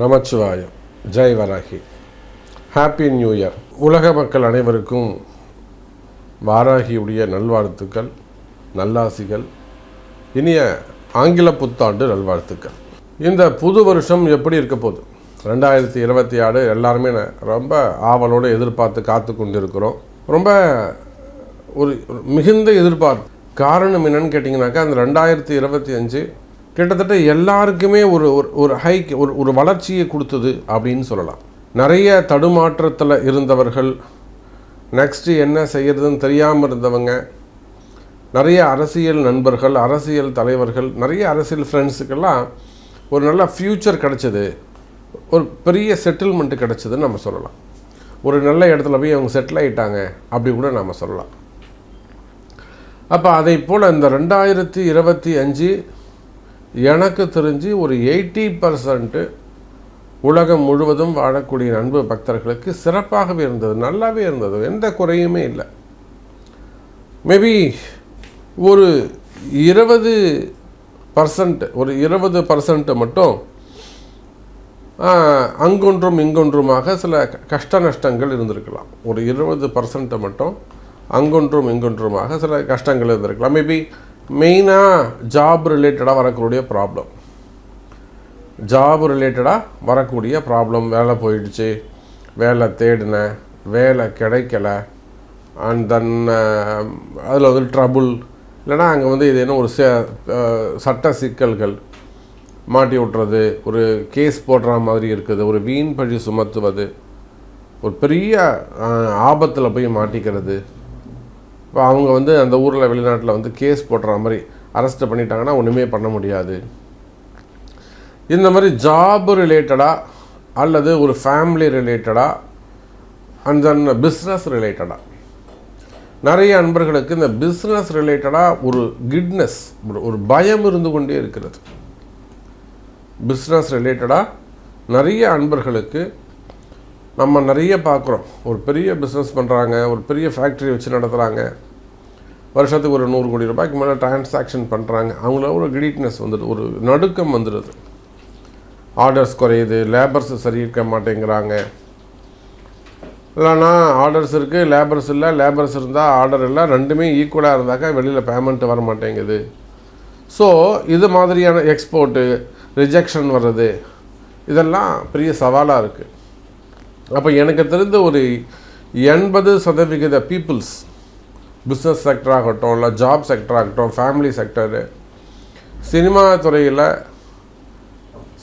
Namachivayam. Jai Varahi. Happy new year உலக மக்கள் அனைவருக்கும் வாராகியுடைய நல்வாழ்த்துக்கள் நல்லாசிகள் இனிய ஆங்கில புத்தாண்டு நல்வாழ்த்துக்கள். இந்த புது வருஷம் எப்படி இருக்க போகுது? ரெண்டாயிரத்தி இருபத்தி ஆறு எல்லாருமே ரொம்ப ஆவலோடு எதிர்பார்த்து காத்து கொண்டிருக்கிறோம். ரொம்ப ஒரு ஒரு மிகுந்த எதிர்பார்ப்பு. காரணம் என்னன்னு கேட்டிங்கனாக்கா அந்த ரெண்டாயிரத்தி இருபத்தி அஞ்சு கிட்டத்தட்ட எல்லாருக்குமே ஒரு ஒரு ஒரு ஹைக் ஒரு ஒரு வளர்ச்சியை கொடுத்தது அப்படின்னு சொல்லலாம். நிறைய தடுமாற்றத்தில் இருந்தவர்கள் நெக்ஸ்ட்டு என்ன செய்யறதுன்னு தெரியாமல் இருந்தவங்க நிறைய அரசியல் நண்பர்கள் அரசியல் தலைவர்கள் நிறைய அரசியல் ஃப்ரெண்ட்ஸுக்கெல்லாம் ஒரு நல்ல ஃப்யூச்சர் கிடச்சிது. ஒரு பெரிய செட்டில்மெண்ட்டு கிடச்சிதுன்னு நம்ம சொல்லலாம். ஒரு நல்ல இடத்துல போய் அவங்க செட்டில் ஆயிட்டாங்க அப்படி கூட நம்ம சொல்லலாம். அப்போ அதை போல் இந்த ரெண்டாயிரத்தி இருபத்தி அஞ்சு எனக்கு தெரிஞ்சு ஒரு எயிட்டி பர்சன்ட்டு உலகம் முழுவதும் வாழக்கூடிய அன்பு பக்தர்களுக்கு சிறப்பாகவே இருந்தது நல்லாவே இருந்தது. எந்த குறையுமே இல்லை. மேபி ஒரு இருபது பர்சன்ட் ஒரு இருபது பர்சன்ட்டு மட்டும் அங்கொன்றும் இங்கொன்றுமாக சில க- கஷ்ட நஷ்டங்கள் இருந்திருக்கலாம். ஒரு இருபது பர்சன்ட்டை மட்டும் அங்கொன்றும் இங்கொன்றுமாக சில கஷ்டங்கள் இருந்திருக்கலாம். மேபி மெயினாக ஜாப் ரிலேட்டடாக வரக்கூடிய ப்ராப்ளம் ஜாப் ரிலேட்டடாக வரக்கூடிய ப்ராப்ளம் வேலை போயிடுச்சு. வேலை தேடினேன் வேலை கிடைக்கல. அண்ட் தென் அதில் வந்து ட்ரபுள் இல்லைன்னா அங்கே வந்து இது என்ன ஒரு ச- சட்ட சிக்கல்கள் மாட்டி விட்டுறது ஒரு கேஸ் போடுற மாதிரி இருக்குது ஒரு வீண் பழி சுமத்துவது ஒரு பெரிய ஆபத்தில் போய் மாட்டிக்கிறது. இப்போ அவங்க வந்து அந்த ஊரில் வெளிநாட்டில் வந்து கேஸ் போடுற மாதிரி அரெஸ்ட் பண்ணிட்டாங்கன்னா ஒன்றுமே பண்ண முடியாது. இந்த மாதிரி ஜாப் ரிலேட்டடாக அல்லது ஒரு ஃபேமிலி ரிலேட்டடாக அண்ட் தென் பிஸ்னஸ் ரிலேட்டடாக நிறைய அன்பர்களுக்கு இந்த பிஸ்னஸ் ரிலேட்டடாக ஒரு கிட்னஸ் ஒரு ஒரு பயம் இருந்து கொண்டே இருக்கிறது. பிஸ்னஸ் ரிலேட்டடாக நிறைய அன்பர்களுக்கு நம்ம நிறைய பார்க்குறோம். ஒரு பெரிய பிஸ்னஸ் பண்ணுறாங்க ஒரு பெரிய ஃபேக்ட்ரி வச்சு நடத்துகிறாங்க வருஷத்துக்கு ஒரு நூறு கோடி ரூபாய்க்கு மேலே டிரான்சாக்ஷன் பண்ணுறாங்க அவங்கள ஒரு கிரீட்னஸ் வந்துடுது ஒரு நடுக்கம் வந்துடுது. ஆர்டர்ஸ் குறையுது லேபர்ஸ் சரி இருக்க மாட்டேங்கிறாங்க. இல்லைன்னா ஆர்டர்ஸ் இருக்குது லேபர்ஸ் இல்லை லேபர்ஸ் இருந்தால் ஆர்டர் இல்லை ரெண்டுமே ஈக்குவலாக இருந்தாக்கா வெளியில் பேமெண்ட் வர மாட்டேங்குது. ஸோ இது மாதிரியான எக்ஸ்போர்ட்டு ரிஜெக்ஷன் வர்றது இதெல்லாம் பெரிய சவாலாக இருக்குது அப்போ எனக்கு தெரிந்த ஒரு எண்பது சதவிகித பீப்புள்ஸ் பிஸ்னஸ் செக்டர் ஆகட்டும் இல்லை ஜாப் செக்டர் ஆகட்டும் ஃபேமிலி செக்டரு சினிமா துறையில்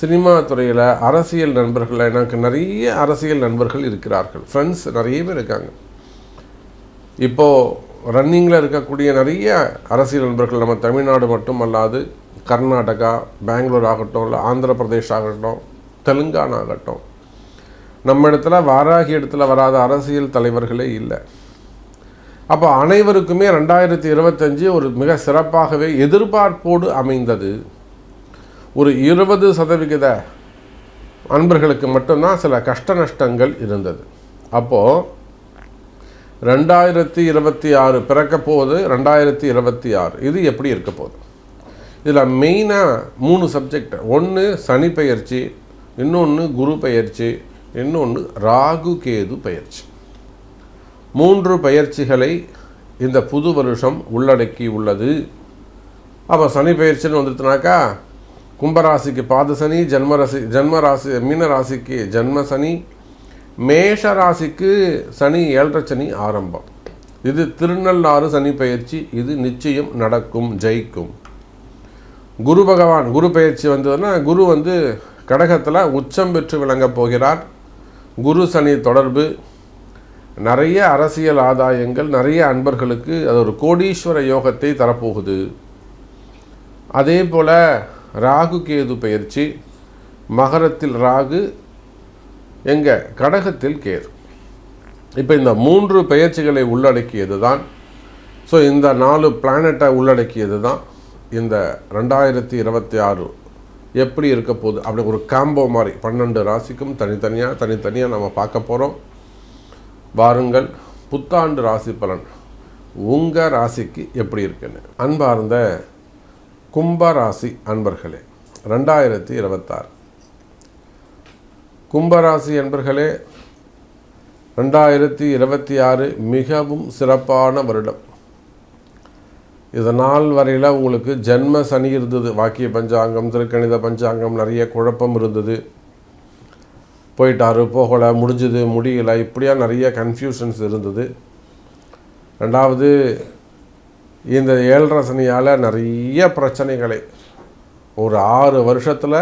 சினிமா துறையில் அரசியல் நண்பர்கள் எனக்கு நிறைய அரசியல் நண்பர்கள் இருக்கிறார்கள். ஃப்ரெண்ட்ஸ் நிறைய பேர் இருக்காங்க. இப்போது ரன்னிங்கில் இருக்கக்கூடிய நிறைய அரசியல் நண்பர்கள் நம்ம தமிழ்நாடு மட்டும் அல்லாது கர்நாடகா பெங்களூர் ஆகட்டும் இல்லை ஆந்திர பிரதேஷ் ஆகட்டும் தெலுங்கானா ஆகட்டும் நம்ம இடத்துல வாராகி இடத்துல வராத அரசியல் தலைவர்களே இல்லை. அப்போ அனைவருக்குமே ரெண்டாயிரத்தி இருபத்தஞ்சு ஒரு மிக சிறப்பாகவே எதிர்பார்ப்போடு அமைந்தது. ஒரு இருபது சதவிகித அன்பர்களுக்கு மட்டும்தான் சில கஷ்ட நஷ்டங்கள் இருந்தது. அப்போது ரெண்டாயிரத்தி இருபத்தி ஆறு பிறக்க போகுது ரெண்டாயிரத்தி இருபத்தி ஆறு. இது எப்படி இருக்க போகுது? இதில் மெயினாக மூணு சப்ஜெக்ட் ஒன்று சனி பயிற்சி இன்னொன்று குரு பயிற்சி இன்னொன்று ராகு கேது பயிற்சி. மூன்று பயிற்சிகளை இந்த புது வருஷம் உள்ளடக்கி உள்ளது. அப்போ சனி பயிற்சின்னு வந்துட்டுனாக்கா கும்பராசிக்கு பாத சனி ஜென்மராசி ஜன்மராசி மீனராசிக்கு மீன ராசிக்கு ஜென்ம சனி மேஷ ராசிக்கு சனி ஏழரை சனி ஆரம்பம். இது திருநள்ளாறு சனி பயிற்சி இது நிச்சயம் நடக்கும் ஜெயிக்கும். குரு பகவான் குரு பயிற்சி வந்ததுன்னா குரு வந்து கடகத்தில் உச்சம் பெற்று விளங்கப் போகிறார். குரு சனி தொடர்பு நிறைய அரசியல் ஆதாயங்கள் நிறைய அன்பர்களுக்கு அது ஒரு கோடீஸ்வர யோகத்தை தரப்போகுது. அதே போல் ராகு கேது பயிற்சி மகரத்தில் ராகு எங்கே கடகத்தில் கேது. இப்போ இந்த மூன்று பெயர்ச்சிகளை உள்ளடக்கியது தான். ஸோ இந்த நாலு பிளானட்டை உள்ளடக்கியது தான் இந்த ரெண்டாயிரத்தி இருபத்தி ஆறு எப்படி இருக்க போகுது? அப்படி ஒரு காம்போ மாதிரி. பன்னெண்டு ராசிக்கும் தனித்தனியாக தனித்தனியாக நம்ம பார்க்க போகிறோம் வாருங்கள் புத்தாண்டு ராசி பலன். உங்கள் ராசிக்கு எப்படி இருக்குன்னு? அன்பார்ந்த கும்ப ராசி அன்பர்களே ரெண்டாயிரத்தி இருபத்தாறு. கும்பராசி என்பர்களே ரெண்டாயிரத்தி இருபத்தி ஆறு மிகவும் சிறப்பான வருடம். இது நாள் வரையில் உங்களுக்கு ஜென்ம சனி இருந்தது. வாக்கிய பஞ்சாங்கம் திருக்கணித பஞ்சாங்கம் நிறைய குழப்பம் இருந்தது. போயிட்டாரு போகலை முடிஞ்சது முடியலை இப்படியா நிறைய கன்ஃபியூஷன்ஸ் இருந்தது. ரெண்டாவது இந்த ஏழரை சனியால் நிறைய பிரச்சனைகளை ஒரு ஆறு வருஷத்தில்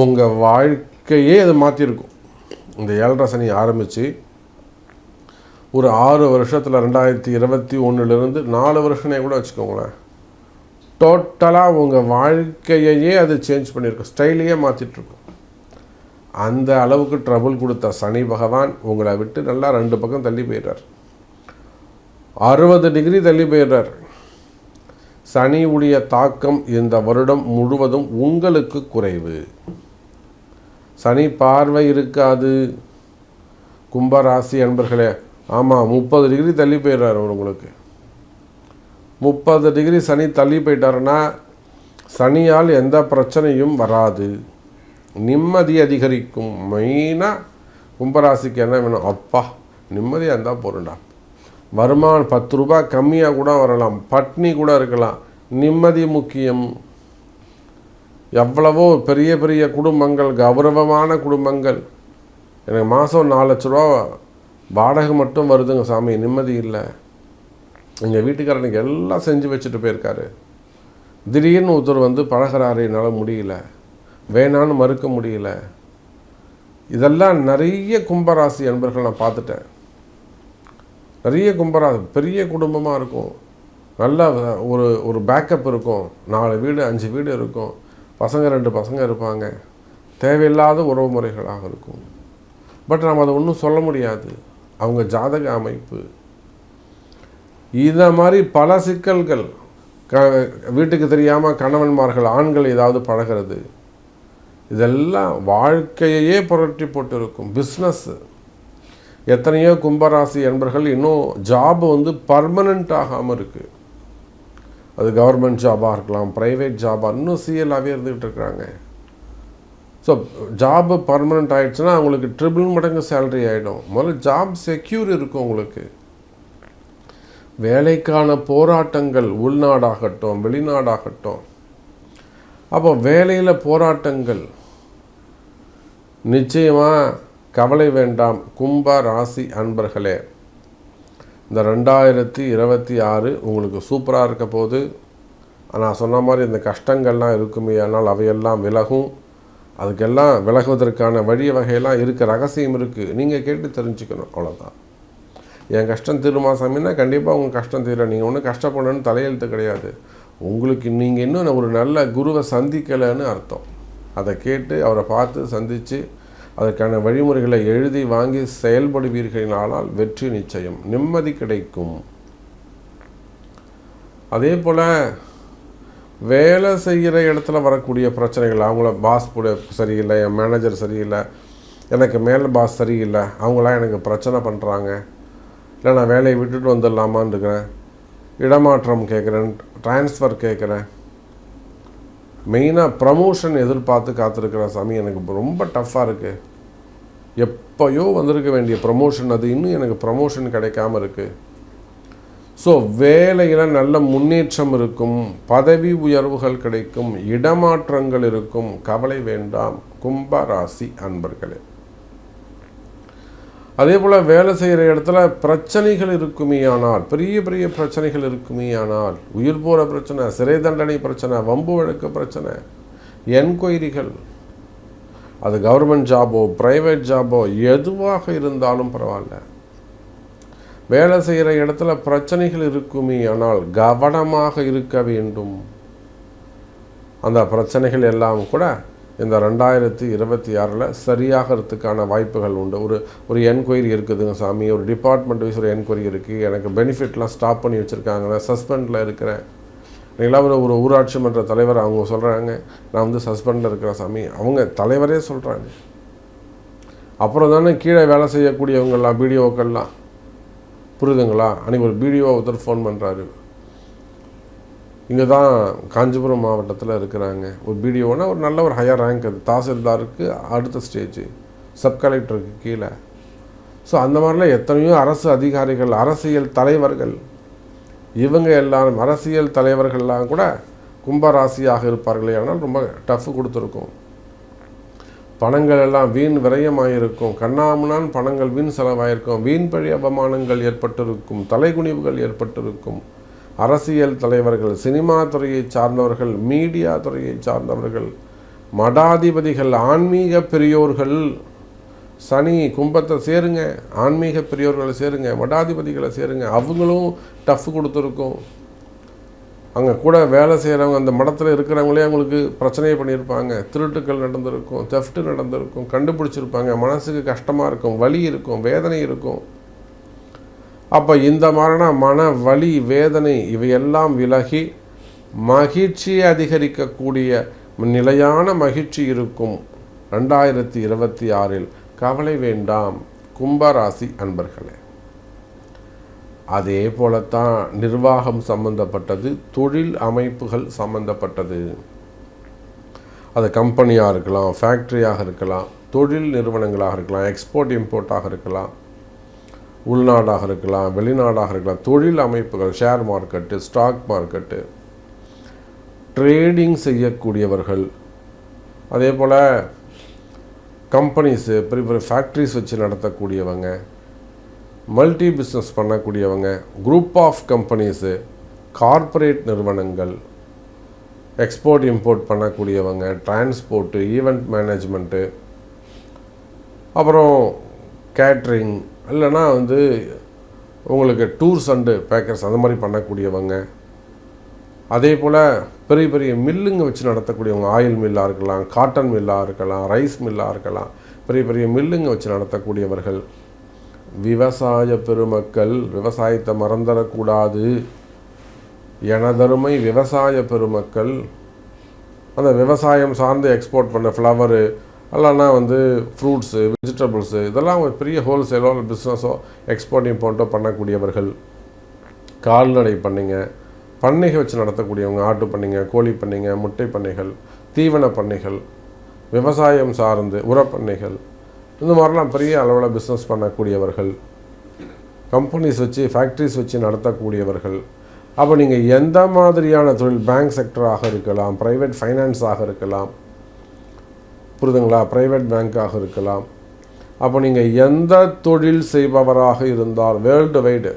உங்கள் வாழ்க்கையே அது மாற்றிருக்கும் இந்த ஏழரை சனி ஆரம்பித்து ஒரு ஆறு வருஷத்தில் ரெண்டாயிரத்தி இருபத்தி ஒன்றுலேருந்து நாலு வருஷமே கூட வச்சுக்கோங்களேன். டோட்டலாக உங்கள் வாழ்க்கையையே அது சேஞ்ச் பண்ணியிருக்கும் ஸ்டைலையே மாற்றிட்டுருக்கும் அந்த அளவுக்கு ட்ரபுள் கொடுத்த சனி பகவான் உங்களை விட்டு நல்லா ரெண்டு பக்கம் தள்ளி போயிடுறார். அறுபது டிகிரி தள்ளி போயிடுறார். சனி தாக்கம் இந்த வருடம் முழுவதும் உங்களுக்கு குறைவு. சனி பார்வை இருக்காது. கும்பராசி அன்பர்களே ஆமாம் முப்பது டிகிரி தள்ளி போயிடுறார் அவர் உங்களுக்கு. முப்பது டிகிரி சனி தள்ளி போயிட்டாருன்னா சனியால் எந்த பிரச்சனையும் வராது. நிம்மதி அதிகரிக்கும். மெயினாக கும்பராசிக்கு என்ன வேணும்? அப்பா நிம்மதியாக இருந்தால் போகிறண்டா வருமானம் பத்து ரூபாய் கம்மியாக கூட வரலாம். பட்னி கூட இருக்கலாம். நிம்மதி முக்கியம். எவ்வளவோ பெரிய பெரிய குடும்பங்கள் கௌரவமான குடும்பங்கள். எனக்கு மாதம் நாலு லட்ச ரூபா வாடகை மட்டும் வருதுங்க சாமி நிம்மதி இல்லை. எங்கள் வீட்டுக்காரனுக்கு எல்லாம் செஞ்சு வச்சுட்டு போயிருக்காரு. திடீர்னு ஒருத்தர் வந்து பழகிறாரு என்னால் முடியல. வேணான்னு மறுக்க முடியல. இதெல்லாம் நிறைய கும்பராசி அன்பர்கள் நான் பார்த்துட்டேன். நிறைய கும்பராசி பெரிய குடும்பமாக இருக்கும். நல்ல ஒரு ஒரு பேக்கப் இருக்கும். நாலு வீடு அஞ்சு வீடு இருக்கும். பசங்க ரெண்டு பசங்க இருப்பாங்க. தேவையில்லாத உறவு முறைகளாக இருக்கும். பட் நம்ம அதை ஒன்றும் சொல்ல முடியாது. அவங்க ஜாதக அமைப்பு. இதை மாதிரி பல சிக்கல்கள். க வீட்டுக்கு தெரியாமல் கணவன்மார்கள் ஆண்கள் ஏதாவது பழகிறது. இதெல்லாம் வாழ்க்கையையே புரட்டி போட்டு இருக்கும் பிஸ்னஸ்ஸு எத்தனையோ கும்பராசி என்பர்கள் இன்னும் ஜாப் வந்து பர்மனண்ட் ஆகாமல் இருக்குது அது கவர்மெண்ட் ஜாபாக இருக்கலாம் ப்ரைவேட் ஜாபாக இன்னும் சிஎல்லாகவே இருந்துகிட்டு இருக்கிறாங்க. ஸோ ஜாபு பர்மனெண்ட் ஆகிடுச்சுன்னா அவங்களுக்கு ட்ரிபிள் மடங்கு சேலரி ஆகிடும் முதல்ல ஜாப் செக்யூர் இருக்கும் உங்களுக்கு. வேலைக்கான போராட்டங்கள் உள்நாடாகட்டும் வெளிநாடாகட்டும். அப்போ வேலையில் போராட்டங்கள். நிச்சயமாக கவலை வேண்டாம். கும்ப ராசி அன்பர்களே இந்த ரெண்டாயிரத்தி இருபத்தி ஆறு உங்களுக்கு சூப்பராக இருக்க போது நான் சொன்ன மாதிரி இந்த கஷ்டங்கள்லாம் இருக்குமே ஆனால் அவையெல்லாம் விலகும். அதுக்கெல்லாம் விலகுவதற்கான வழி வகையெல்லாம் இருக்குது ரகசியம் இருக்குது நீங்கள் கேட்டு தெரிஞ்சுக்கணும் அவ்வளோதான் என் கஷ்டம் தீருமா சாமின்னா கண்டிப்பாக உங்கள் கஷ்டம் தீரும். நீங்கள் ஒன்றும் கஷ்டப்படணும்னு தலையெழுத்து கிடையாது. உங்களுக்கு நீங்கள் இன்னும் ஒரு நல்ல குருவை சந்திக்கலைன்னு அர்த்தம். அதை கேட்டு அவரை பார்த்து சந்தித்து அதற்கான வழிமுறைகளை எழுதி வாங்கி செயல்படுவீர்களானால் வெற்றி நிச்சயம் நிம்மதி கிடைக்கும். அதே போல் வேலை செய்கிற இடத்துல வரக்கூடிய பிரச்சனைகள் அவங்கள பாஸ் கூட சரியில்லை என் மேனேஜர் சரியில்லை எனக்கு மேலே பாஸ் சரியில்லை அவங்களாம் எனக்கு பிரச்சனை பண்ணுறாங்க இல்லை நான் வேலையை விட்டுட்டு வந்துடலாமான்னு இருக்கிறேன் இடமாற்றம் கேட்குறேன் ட்ரான்ஸ்ஃபர் கேட்குறேன். மெயினாக ப்ரமோஷன் எதிர்பார்த்து காத்திருக்கிற சாமி எனக்கு ரொம்ப டஃப்பாக இருக்குது எப்போயோ வந்திருக்க வேண்டிய ப்ரமோஷன் அது இன்னும் எனக்கு ப்ரமோஷன் கிடைக்காம இருக்குது ஸோ வேலையில் நல்ல முன்னேற்றம் இருக்கும் பதவி உயர்வுகள் கிடைக்கும் இடமாற்றங்கள் இருக்கும் கவலை வேண்டாம் கும்ப ராசி அன்பர்களே. அதே போல் வேலை செய்கிற இடத்துல பிரச்சனைகள் இருக்குமே ஆனால் பெரிய பெரிய பிரச்சனைகள் இருக்குமே ஆனால் உயிர் போகிற பிரச்சனை சிறை தண்டனை பிரச்சனை வம்பு வழக்கு பிரச்சனை என்கொயரிகள் அது கவர்மெண்ட் ஜாபோ ப்ரைவேட் ஜாபோ எதுவாக இருந்தாலும் பரவாயில்ல. வேலை செய்கிற இடத்துல பிரச்சனைகள் இருக்குமே ஆனால் கவனமாக இருக்க வேண்டும். அந்த பிரச்சனைகள் எல்லாம் கூட இந்த ரெண்டாயிரத்தி இருபத்தி ஆறில் சரியாகிறதுக்கான வாய்ப்புகள் உண்டு. ஒரு ஒரு என்கொயரி இருக்குதுங்க சாமி. ஒரு டிபார்ட்மெண்ட் வைஸ் ஒரு என்கொயரி இருக்குது எனக்கு பெனிஃபிட்லாம் ஸ்டாப் பண்ணி வச்சுருக்காங்க நான் சஸ்பெண்டில் இருக்கிறேன் நீங்களாம் ஒரு ஒரு ஊராட்சி மன்ற தலைவர் அவங்க சொல்கிறாங்க நான் வந்து சஸ்பெண்டில் இருக்கிறேன் சாமி. அவங்க தலைவரே சொல்கிறாங்க அப்புறம் தானே கீழே வேலை செய்யக்கூடியவங்கெல்லாம் பிடிஓக்கள்லாம் புரியுதுங்களா? அன்றைக்கி ஒரு பிடிஓ ஒருத்தர் ஃபோன் பண்ணுறாரு இங்கே தான் காஞ்சிபுரம் மாவட்டத்தில் இருக்கிறாங்க. ஒரு பிடிஓனா ஒரு நல்ல ஒரு ஹையர் ரேங்க் அது. தாசில்தாருக்கு அடுத்த ஸ்டேஜ் சப் கலெக்டருக்கு கீழே. ஸோ அந்த மாதிரிலாம் எத்தனையோ அரசு அதிகாரிகள் அரசியல் தலைவர்கள் இவங்க எல்லாரும் அரசியல் தலைவர்கள்லாம் கூட கும்பராசியாக இருப்பார்களே ஆனால் ரொம்ப டஃப் கொடுத்துருக்கோம். பணங்கள் எல்லாம் வீண் விரயமாயிருக்கும். கண்ணாமுனான் பணங்கள் வீண் செலவாயிருக்கும். வீண் பழி அவமானங்கள் ஏற்பட்டிருக்கும். தலைகுனிவுகள் ஏற்பட்டிருக்கும். அரசியல் தலைவர்கள் சினிமா துறையை சார்ந்தவர்கள் மீடியா துறையை சார்ந்தவர்கள் மடாதிபதிகள் ஆன்மீக பெரியோர்கள் சனி கும்பத்தை சேருங்க. ஆன்மீக பெரியோர்களை சேருங்க. மடாதிபதிகளை சேருங்க. அவங்களும் டஃப் கொடுத்துருக்கும். அங்கே கூட வேலை செய்கிறவங்க அந்த மடத்தில் இருக்கிறவங்களே அவங்களுக்கு பிரச்சனையை பண்ணியிருப்பாங்க. திருட்டுக்கள் நடந்திருக்கும் தெஃப்ட்டு நடந்திருக்கும் கண்டுபிடிச்சிருப்பாங்க. மனசுக்கு கஷ்டமாக இருக்கும் வலி இருக்கும் வேதனை இருக்கும். அப்போ இந்த மாதிரினா மன வலி வேதனை இவையெல்லாம் விலகி மகிழ்ச்சியை அதிகரிக்கக்கூடிய நிலையான மகிழ்ச்சி இருக்கும். ரெண்டாயிரத்தி இருபத்தி ஆறில். கவலை வேண்டாம். கும்பராசி அன்பர்களே. அதே போலத்தான் நிர்வாகம் சம்பந்தப்பட்டது தொழில் அமைப்புகள் சம்பந்தப்பட்டது. அது கம்பெனியாக இருக்கலாம் ஃபேக்ட்ரியாக இருக்கலாம் தொழில் நிறுவனங்களாக இருக்கலாம் எக்ஸ்போர்ட் இம்போர்ட்டாக இருக்கலாம் உள்நாடாக இருக்கலாம் வெளிநாடாக இருக்கலாம் தொழில் அமைப்புகள் share market stock market trading செய்யக்கூடியவர்கள். அதே போல் கம்பெனிஸு பெரிய பெரிய ஃபேக்ட்ரிஸ் வச்சு நடத்தக்கூடியவங்க. மல்டி பிஸ்னஸ் பண்ணக்கூடியவங்க குரூப் ஆஃப் கம்பெனிஸு கார்ப்பரேட் நிறுவனங்கள் எக்ஸ்போர்ட் இம்போர்ட் பண்ணக்கூடியவங்க டிரான்ஸ்போர்ட்டு ஈவெண்ட் மேனேஜ்மெண்ட்டு அப்புறம் கேட்ரிங் இல்லைன்னா வந்து உங்களுக்கு டூர்ஸ் அண்டு பேக்கர்ஸ் அந்த மாதிரி பண்ணக்கூடியவங்க. அதே போல் பெரிய பெரிய மில்லுங்க வச்சு நடத்தக்கூடியவங்க ஆயில் மில்லாக இருக்கலாம் காட்டன் மில்லாக இருக்கலாம் ரைஸ் மில்லாக இருக்கலாம் பெரிய பெரிய மில்லுங்க வச்சு நடத்தக்கூடியவர்கள் விவசாய பெருமக்கள் விவசாயத்தை மறந்துடக்கூடாது எனதருமை விவசாய பெருமக்கள் அந்த விவசாயம் சார்ந்து எக்ஸ்போர்ட் பண்ண ஃப்ளவரு இல்லைன்னா வந்து ஃப்ரூட்ஸு வெஜிடபிள்ஸு இதெல்லாம் ஒரு பெரிய ஹோல்சேலோ இல்லை பிஸ்னஸோ எக்ஸ்போர்ட் இம்போர்ட்டோ பண்ணக்கூடியவர்கள். கால்நடை பண்ணைங்க பண்ணைகள் வச்சு நடத்தக்கூடியவங்க ஆட்டு பண்ணைங்க கோழி பண்ணைங்க முட்டை பண்ணைகள் தீவன பண்ணைகள் விவசாயம் சார்ந்து உரப்பண்ணைகள் இந்த மாதிரிலாம் பெரிய அளவில் பிஸ்னஸ் பண்ணக்கூடியவர்கள் கம்பெனிஸ் வச்சு ஃபேக்ட்ரிஸ் வச்சு நடத்தக்கூடியவர்கள். அப்போ நீங்கள் எந்த மாதிரியான தொழில் பேங்க் செக்டராக இருக்கலாம் ப்ரைவேட் ஃபைனான்ஸாக இருக்கலாம் புரிதுங்களா? ப்ரைவேட் பேங்க்காக இருக்கலாம். அப்போ நீங்கள் எந்த தொழில் செய்பவராக இருந்தால் வேர்ல்டு வைடு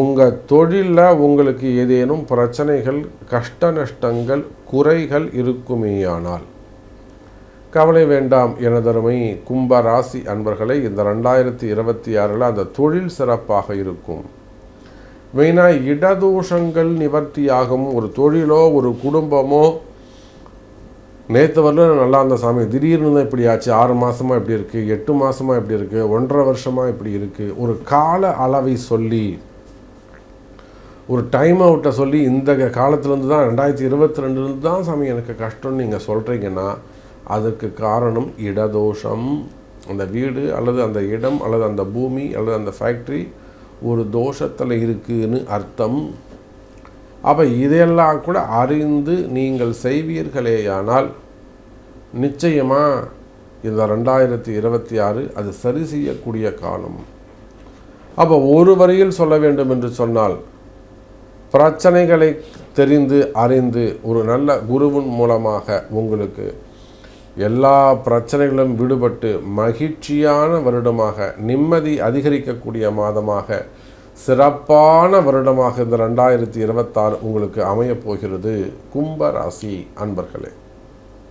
உங்கள் தொழிலில் உங்களுக்கு ஏதேனும் பிரச்சனைகள் கஷ்ட நஷ்டங்கள் குறைகள் இருக்குமேயானால் கவலை வேண்டாம் எனதருமை கும்ப ராசி அன்பர்களை இந்த ரெண்டாயிரத்தி இருபத்தி ஆறில் அந்த தொழில் சிறப்பாக இருக்கும். மெயினாக இடதோஷங்கள் நிவர்த்தியாகும். ஒரு தொழிலோ ஒரு குடும்பமோ நேற்று வரலும் நல்லா இருந்த சாமி திடீர்னு தான் இப்படி ஆச்சு. ஆறு மாதமாக இப்படி இருக்குது எட்டு மாதமாக இப்படி இருக்குது ஒன்றரை வருஷமாக இப்படி இருக்குது ஒரு கால அளவை சொல்லி ஒரு டைம் அவுட்டை சொல்லி இந்த காலத்துலேருந்து தான் ரெண்டாயிரத்தி இருபத்தி ரெண்டுலேருந்து தான் சாமி எனக்கு கஷ்டம்னு நீங்கள் சொல்கிறீங்கன்னா அதற்கு காரணம் இடதோஷம். அந்த வீடு அல்லது அந்த இடம் அல்லது அந்த பூமி அல்லது அந்த ஃபேக்ட்ரி ஒரு தோஷத்தில் இருக்குதுன்னு அர்த்தம். அப்போ இதையெல்லாம் கூட அறிந்து நீங்கள் செய்வீர்களேயானால் நிச்சயமாக இந்த ரெண்டாயிரத்தி இருபத்தி ஆறு அது சரி செய்யக்கூடிய காலம். அப்போ ஒரு வரியில் சொல்ல வேண்டும் என்று சொன்னால் பிரச்சனைகளை தெரிந்து அறிந்து ஒரு நல்ல குருவின் மூலமாக உங்களுக்கு எல்லா பிரச்சனைகளும் விடுபட்டு மகிழ்ச்சியான வருடமாக நிம்மதி அதிகரிக்கக்கூடிய மாதமாக சிறப்பான வருடமாக இந்த ரெண்டாயிரத்தி இருபத்தாறு உங்களுக்கு அமையப் போகிறது. கும்ப ராசி அன்பர்களே.